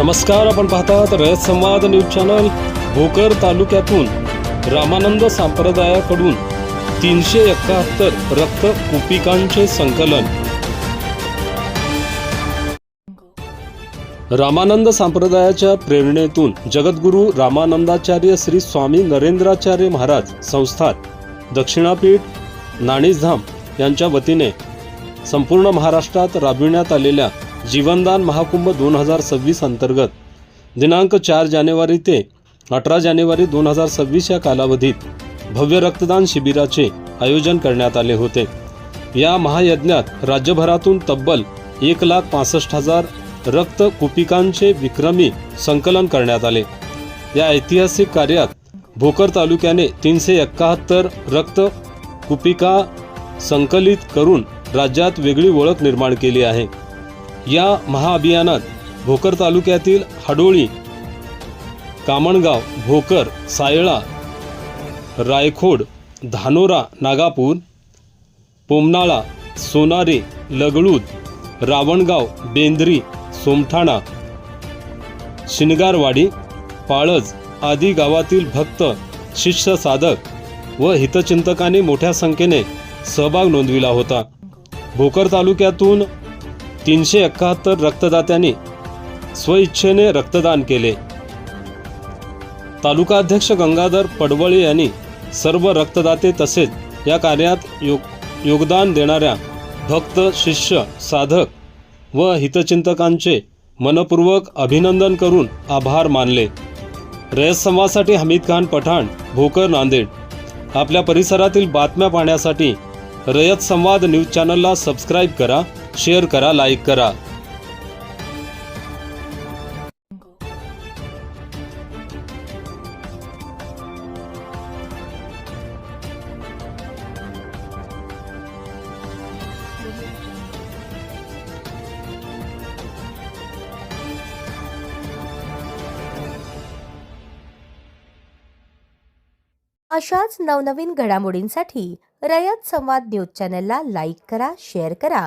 नमस्कार आपण पाहतात रयत संवाद न्यूज चॅनल भोकर तालुक्यातून रामानंद संप्रदायाकडून तीनशे एकाहत्तर रक्त कुपिकांचे संकलन. रामानंद संप्रदायाच्या प्रेरणेतून जगद्गुरू रामानंदाचार्य श्री स्वामी नरेंद्राचार्य महाराज संस्थान दक्षिणापीठ नाणीसधाम यांच्या वतीने संपूर्ण महाराष्ट्रात राबविण्यात आलेल्या जीवनदान महाकुंभ दोन हजार सव्वीस अंतर्गत. दिनांक चार जानेवारी ते अठरा जानेवारी दोन हजार सव्वीस या कालावधीत भव्य रक्तदान शिबिराचे आयोजन करण्यात आले होते. या महायज्ञात राज्यभरातून तब्बल एक लाख पासष्ट हजार रक्त कुपिकांचे विक्रमी संकलन करण्यात आले. या ऐतिहासिक कार्यात भोकर तालुक्याने तीनशे एकाहत्तर रक्त कुपिका संकलित करून राज्यात वेगळी ओळख निर्माण केली आहे. या महाअभियानात भोकर तालुक्यातील हाडोळी कामणगाव भोकर सायळा रायखोड धानोरा नागापूर पोमनाळा सोनारे लगळूद रावणगाव बेंद्री सोमठाणा शिनगारवाडी पाळज आदी गावातील भक्त शिष्य साधक व हितचिंतकांनी मोठ्या संख्येने सहभाग नोंदविला होता. भोकर तालुक्यातून तीनशे एकाहत्तर रक्तदात्यांनी स्वइच्छेने रक्तदान केले. तालुकाध्यक्ष गंगाधर पडवळी यांनी सर्व रक्तदाते तसेच या कार्यात योग योगदान देणाऱ्या भक्त शिष्य साधक व हितचिंतकांचे मनपूर्वक अभिनंदन करून आभार मानले. रयतसंवादसाठी हमीद खान पठाण भोकर नांदेड. आपल्या परिसरातील बातम्या पाहण्यासाठी रयत संवाद न्यूज चॅनलला सबस्क्राईब करा. शेअर करा लाईक करा. अशाच नवनवीन घडामोडींसाठी रयत संवाद न्यूज चॅनलला लाईक करा शेअर करा.